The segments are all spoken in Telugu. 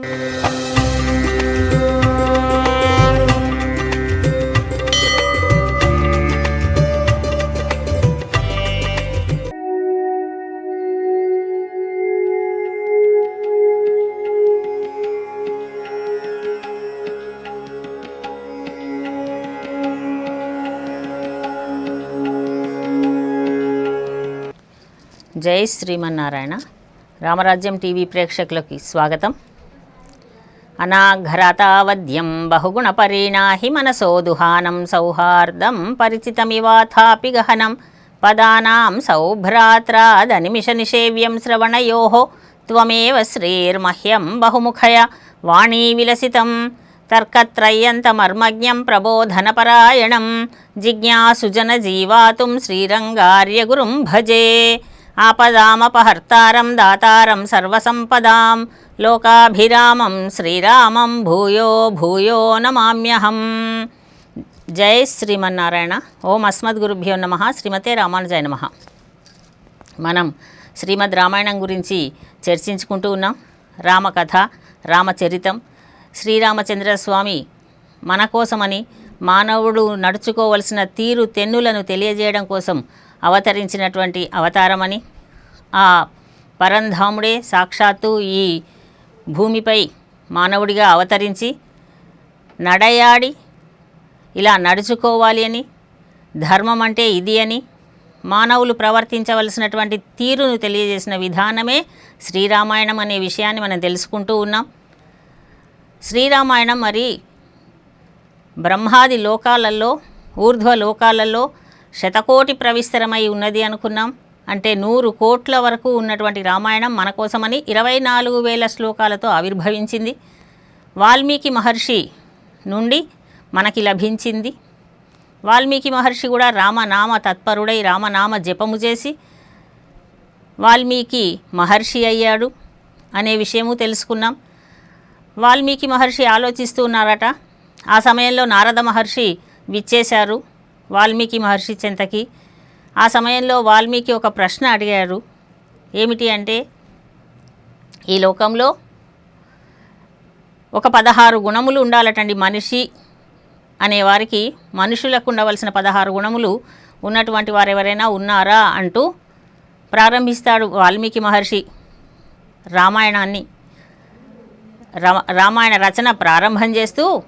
జై శ్రీమన్నారాయణ. రామరాజ్యం టీవీ ప్రేక్షకులకి స్వాగతం. అనాఘరతావద్యం బహుగుణపరిణాహి మనసోదుహానం సౌహార్దం పరిచితమివాథాపి గహనం పదానాం సౌభ్రాత్రాదనిమిష నిషేవ్యం శ్రవణయో త్వమేవ శ్రీర్మహ్యం బహుముఖయ వాణీ విలసితం తర్కత్రయ్యంతమర్మజ్ఞం ప్రబోధనపరాయణం జిజ్ఞాసుజన జీవాతుం శ్రీరంగార్యగురుం భజే. ఆపదామపహర్తారం దాతారం సర్వసంపదాం లోకాభిరామం శ్రీరామం భూయో భూయో నమామ్యహం. జై శ్రీమన్నారాయణ. ఓం అస్మద్గురుభ్యో నమ. శ్రీమతే రామానుజాయ నమ. మనం శ్రీమద్ రామాయణం గురించి చర్చించుకుంటూ ఉన్నాం. రామకథ రామచరితం శ్రీరామచంద్ర స్వామి మన కోసమని మానవుడు నడుచుకోవలసిన తీరు తెన్నులను తెలియజేయడం కోసం అవతరించినటువంటి అవతారమని ఆ పరంధాముడే సాక్షాత్తు ఈ భూమిపై మానవుడిగా అవతరించి నడయాడి ఇలా నడుచుకోవాలి అని ధర్మం అంటే ఇది అని మానవులు ప్రవర్తించవలసినటువంటి తీరును తెలియజేసిన విధానమే శ్రీరామాయణం అనే విషయాన్ని మనం తెలుసుకుంటూ ఉన్నాం. శ్రీరామాయణం మరి బ్రహ్మాది లోకాలలో ఊర్ధ్వ లోకాలలో శతకోటి ప్రవిస్తరమై ఉన్నది అనుకున్నాం. అంటే నూరు కోట్ల వరకు ఉన్నటువంటి రామాయణం మన కోసమని ఇరవై నాలుగు వేల శ్లోకాలతో ఆవిర్భవించింది. వాల్మీకి మహర్షి నుండి మనకి లభించింది. వాల్మీకి మహర్షి కూడా రామనామ తత్పరుడై రామనామ జపము చేసి వాల్మీకి మహర్షి అయ్యాడు అనే విషయము తెలుసుకున్నాం. వాల్మీకి మహర్షి ఆలోచిస్తూ ఉన్నారట ఆ సమయంలో నారద మహర్షి విచ్చేశారు వాల్మీకి మహర్షి చెంతకి. ఆ సమయంలో వాల్మీకి ఒక ప్రశ్న అడిగారు. ఏమిటి అంటే ఈ లోకంలో ఒక పదహారు గుణములు ఉండాలటండి మనిషి అనేవారికి మనుషులకు ఉండవలసిన పదహారు గుణములు ఉన్నటువంటి వారు ఎవరైనా ఉన్నారా అంటూ ప్రారంభిస్తాడు వాల్మీకి మహర్షి రామాయణాన్ని. రామాయణ రచన ప్రారంభం చేస్తూ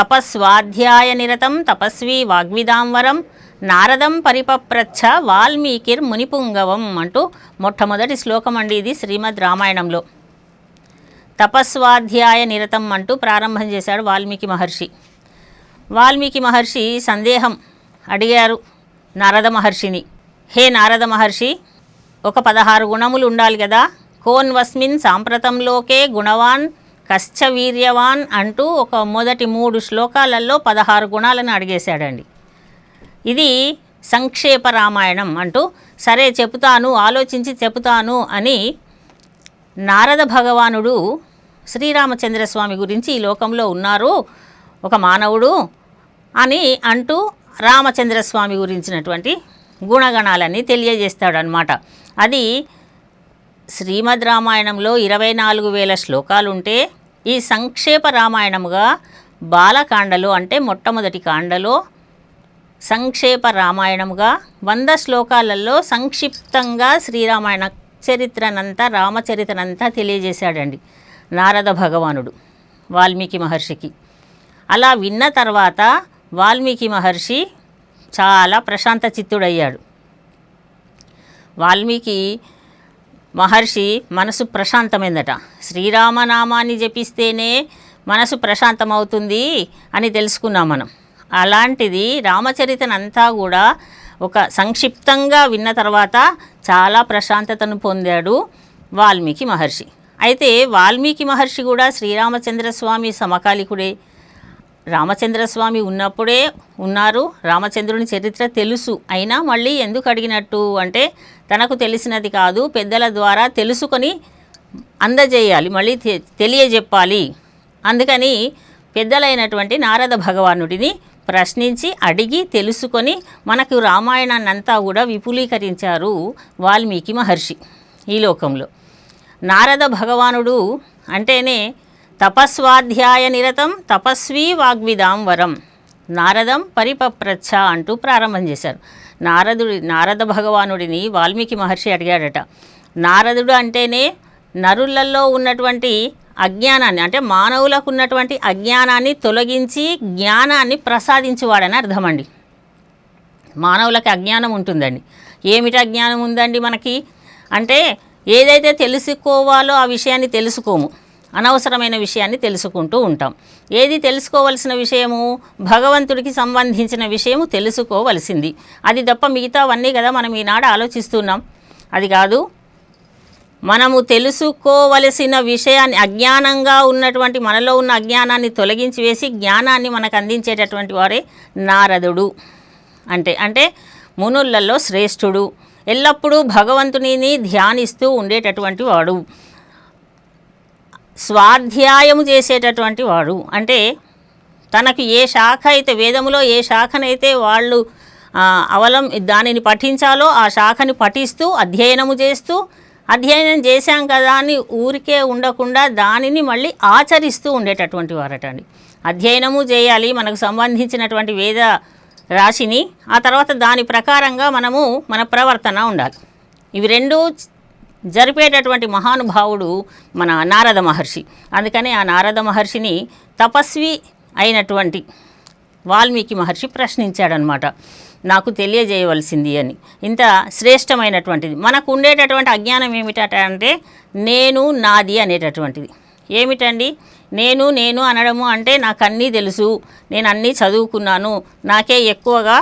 తపస్వాధ్యాయ నిరతం తపస్వి వాగ్విదాంవరం నారదం పరిపప్రచ్ఛ వాల్మీకిర్ మునిపుంగవం అంటూ మొట్టమొదటి శ్లోకం అండి ఇది శ్రీమద్ రామాయణంలో. తపస్వాధ్యాయ నిరతం అంటూ ప్రారంభం చేశాడు వాల్మీకి మహర్షి. వాల్మీకి మహర్షి సందేహం అడిగారు నారద మహర్షిని. హే నారద మహర్షి ఒక పదహారు గుణములు ఉండాలి కదా కోన్ వస్మిన్ సాంప్రతంలోకే గుణవాన్ కశ్చ వీర్యవాన్ అంటూ ఒక మొదటి మూడు శ్లోకాలలో పదహారు గుణాలను అడిగేశాడండి. ఇది సంక్షేప రామాయణం అంటూ సరే చెబుతాను ఆలోచించి చెబుతాను అని నారద భగవానుడు శ్రీరామచంద్రస్వామి గురించి ఈ లోకంలో ఉన్నారు ఒక మానవుడు అని అంటూ రామచంద్రస్వామి గురించినటువంటి గుణగణాలన్నీ తెలియజేస్తాడనమాట అది శ్రీమద్ రామాయణంలో ఇరవై నాలుగు వేల శ్లోకాలుంటే ఈ సంక్షేప రామాయణముగా బాలకాండలో అంటే మొట్టమొదటి కాండలో సంక్షేప రామాయణముగా వంద శ్లోకాలలో సంక్షిప్తంగా శ్రీరామాయణ చరిత్రనంతా రామచరిత్రనంతా తెలియజేశాడండి నారద భగవానుడు వాల్మీకి మహర్షికి. అలా విన్న తర్వాత వాల్మీకి మహర్షి చాలా ప్రశాంత చిత్తుడయ్యాడు. వాల్మీకి మహర్షి మనసు ప్రశాంతమైందట. శ్రీరామనామాన్ని జపిస్తేనే మనసు ప్రశాంతమవుతుంది అని తెలుసుకున్నాం మనం. అలాంటిది రామచరితనంతా కూడా ఒక సంక్షిప్తంగా విన్న తర్వాత చాలా ప్రశాంతతను పొందాడు వాల్మీకి మహర్షి. అయితే వాల్మీకి మహర్షి కూడా శ్రీరామచంద్రస్వామి సమకాలికుడే. రామచంద్రస్వామి ఉన్నప్పుడే ఉన్నారు. రామచంద్రుని చరిత్ర తెలుసు. అయినా మళ్ళీ ఎందుకు అడిగినట్టు అంటే తనకు తెలిసినది కాదు. పెద్దల ద్వారా తెలుసుకొని అందజేయాలి. మళ్ళీ తె- తెలియజెప్పాలి. అందుకని పెద్దలైనటువంటి నారద భగవానుడిని ప్రశ్నించి అడిగి తెలుసుకొని మనకు రామాయణాన్ని అంతా కూడా విపులీకరించారు వాల్మీకి మహర్షి ఈ లోకంలో. నారద భగవానుడు అంటేనే తపస్వాధ్యాయ నిరతం తపస్వీ వాగ్విదాం వరం నారదం పరిపప్రచ్ఛ అంటూ ప్రారంభం చేశారు. నారదుడి నారద భగవానుడిని వాల్మీకి మహర్షి అడిగాడట. నారదుడు అంటేనే నరులలో ఉన్నటువంటి అజ్ఞానాన్ని అంటే మానవులకు ఉన్నటువంటి అజ్ఞానాన్ని తొలగించి జ్ఞానాన్ని ప్రసాదించువాడని అర్థమండి. మానవులకి అజ్ఞానం ఉంటుందండి. ఏమిటి అజ్ఞానం ఉందండి మనకి? అంటే ఏదైతే తెలుసుకోవాలో ఆ విషయాన్ని తెలుసుకోము. అనవసరమైన విషయాన్ని తెలుసుకుంటూ ఉంటాం. ఏది తెలుసుకోవలసిన విషయము? భగవంతుడికి సంబంధించిన విషయము తెలుసుకోవలసింది. అది తప్ప మిగతావన్నీ కదా మనం ఈనాడు ఆలోచిస్తున్నాం. అది కాదు మనము తెలుసుకోవలసిన విషయాన్ని అజ్ఞానంగా ఉన్నటువంటి మనలో ఉన్న అజ్ఞానాన్ని తొలగించి వేసి జ్ఞానాన్ని మనకు అందించేటటువంటి వారే నారదుడు. అంటే అంటే మునులలో శ్రేష్ఠుడు. ఎల్లప్పుడూ భగవంతునిని ధ్యానిస్తూ ఉండేటటువంటి వాడు. స్వాధ్యాయము చేసేటటువంటి వాడు. అంటే తనకు ఏ శాఖ అయితే వేదములో ఏ శాఖనైతే వాళ్ళు అవలం దానిని పఠించాలో ఆ శాఖని పఠిస్తూ అధ్యయనము చేస్తూ అధ్యయనం చేశాం కదా అని ఊరికే ఉండకుండా దానిని మళ్ళీ ఆచరిస్తూ ఉండేటటువంటి వారట అండి అధ్యయనము చేయాలి మనకు సంబంధించినటువంటి వేద రాశిని ఆ తర్వాత దాని ప్రకారంగా మనము మన ప్రవర్తన ఉండాలి. ఇవి రెండు జరిపేటటువంటి మహానుభావుడు మన నారద మహర్షి. అందుకని ఆ నారద మహర్షిని తపస్వి అయినటువంటి వాల్మీకి మహర్షి ప్రశ్నించాడనమాట. నాకు తెలియజేయవలసింది అని. ఇంత శ్రేష్టమైనటువంటిది. మనకు ఉండేటటువంటి అజ్ఞానం ఏమిటట అంటే నేను నాది అనేటటువంటిది. ఏమిటండి? నేను నేను అనడము అంటే నాకు అన్నీ తెలుసు. నేను అన్నీ చదువుకున్నాను. నాకే ఎక్కువగా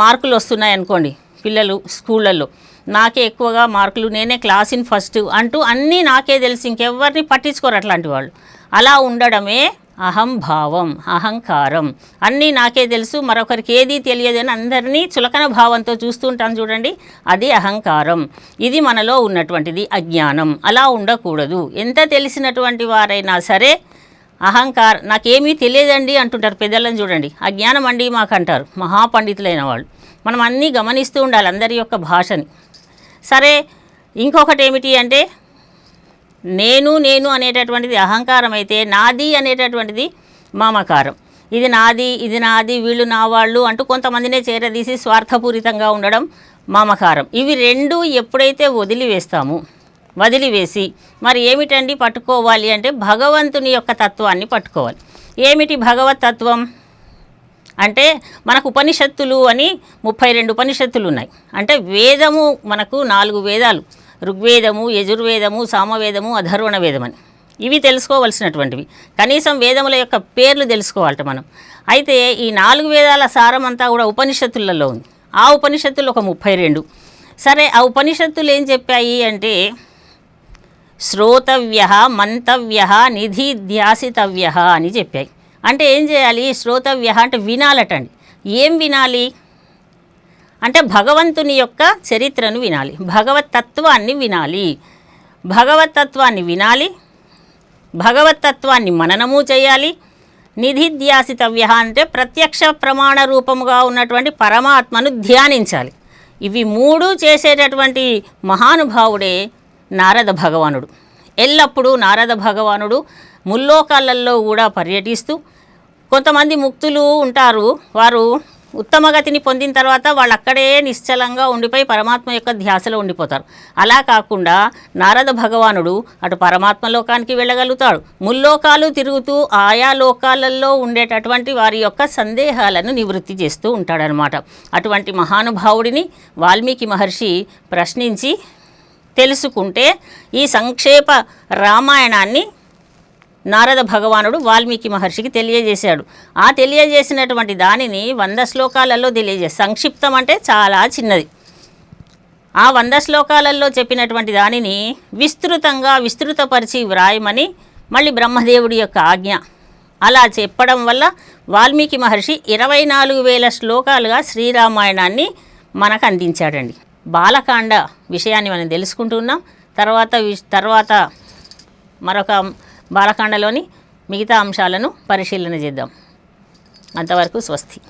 మార్కులు వస్తున్నాయి అనుకోండి పిల్లలు స్కూళ్ళల్లో. నాకే ఎక్కువగా మార్కులు. నేనే క్లాస్ ఇన్ ఫస్ట్ అంటూ అన్నీ నాకే తెలుసు ఇంకెవరిని పట్టించుకోరు అట్లాంటి వాళ్ళు. అలా ఉండడమే అహంభావం అహంకారం. అన్నీ నాకే తెలుసు మరొకరికి ఏదీ తెలియదు అని అందరినీ చులకన భావంతో చూస్తుంటాను చూడండి. అది అహంకారం. ఇది మనలో ఉన్నటువంటిది అజ్ఞానం. అలా ఉండకూడదు. ఎంత తెలిసినటువంటి వారైనా సరే అహంకార నాకేమీ తెలియదండి అంటుంటారు పెద్దలను చూడండి. అజ్ఞానం అండి మాకు అంటారు మహాపండితులైన వాళ్ళు. మనం అన్నీ గమనిస్తూ ఉండాలి అందరి యొక్క భాషని. సరే ఇంకొకటి ఏమిటి అంటే నేను నేను అనేటటువంటిది అహంకారం అయితే నాది అనేటటువంటిది మమకారం. ఇది నాది ఇది నాది వీళ్ళు నా వాళ్ళు అంటూ కొంతమందినే చేరదీసి స్వార్థపూరితంగా ఉండడం మమకారం. ఇవి రెండు ఎప్పుడైతే వదిలివేస్తామో వదిలివేసి మరి ఏమిటండి పట్టుకోవాలి అంటే భగవంతుని యొక్క తత్వాన్ని పట్టుకోవాలి. ఏమిటి భగవత్ తత్వం అంటే మనకు ఉపనిషత్తులు అని ముప్పై రెండు ఉపనిషత్తులు ఉన్నాయి. అంటే వేదము మనకు నాలుగు వేదాలు. ఋగ్వేదము యజుర్వేదము సామవేదము అధర్వణ వేదమని ఇవి తెలుసుకోవలసినటువంటివి. కనీసం వేదముల యొక్క పేర్లు తెలుసుకోవాలట మనం. అయితే ఈ నాలుగు వేదాల సారం అంతా కూడా ఉపనిషత్తులలో ఉంది. ఆ ఉపనిషత్తులు ఒక ముప్పై రెండు. సరే ఆ ఉపనిషత్తులు ఏం చెప్పాయి అంటే శ్రోతవ్య మంతవ్య నిధిధ్యాసితవ్య అని చెప్పాయి. అంటే ఏం చేయాలి? శ్రోతవ్య అంటే వినాలటండి. ఏం వినాలి? అంటే భగవంతుని యొక్క చరిత్రను వినాలి. భగవతత్వాన్ని వినాలి. భగవతత్వాన్ని వినాలి. భగవతత్వాన్ని మననము చేయాలి. నిధిధ్యాసితవ్య అంటే ప్రత్యక్ష ప్రమాణ రూపముగా ఉన్నటువంటి పరమాత్మను ధ్యానించాలి. ఇవి మూడు చేసేటటువంటి మహానుభావుడే నారద భగవానుడు. ఎల్లప్పుడూ నారద భగవానుడు ముల్లోకాలలో కూడా పర్యటిస్తూ కొంతమంది ముక్తులు ఉంటారు. వారు ఉత్తమగతిని పొందిన తర్వాత వాళ్ళు అక్కడే నిశ్చలంగా ఉండిపోయి పరమాత్మ యొక్క ధ్యాసలో ఉండిపోతారు. అలా కాకుండా నారద భగవానుడు అటు పరమాత్మ లోకానికి వెళ్ళగలుగుతాడు. ముల్లోకాలు తిరుగుతూ ఆయా లోకాలలో ఉండేటటువంటి వారి యొక్క సందేహాలను నివృత్తి చేస్తూ ఉంటాడనమాట. అటువంటి మహానుభావుడిని వాల్మీకి మహర్షి ప్రశ్నించి తెలుసుకుంటే ఈ సంక్షేప రామాయణాన్ని నారద భగవానుడు వాల్మీకి మహర్షికి తెలియజేశాడు. ఆ తెలియజేసినటువంటి దానిని వంద శ్లోకాలలో తెలియజేసి సంక్షిప్తం అంటే చాలా చిన్నది. ఆ వంద శ్లోకాలలో చెప్పినటువంటి దానిని విస్తృతంగా విస్తృతపరిచి వ్రాయమని మళ్ళీ బ్రహ్మదేవుడి యొక్క ఆజ్ఞ. అలా చెప్పడం వల్ల వాల్మీకి మహర్షి ఇరవై నాలుగు వేల శ్లోకాలుగా శ్రీరామాయణాన్ని మనకు అందించాడండి. బాలకాండ విషయాన్ని మనం తెలుసుకుంటున్నాం తర్వాత విష్- తర్వాత మరొక బాలకాండలోని మిగతా అంశాలను పరిశీలన చేద్దాం. అంతవరకు స్వస్తి.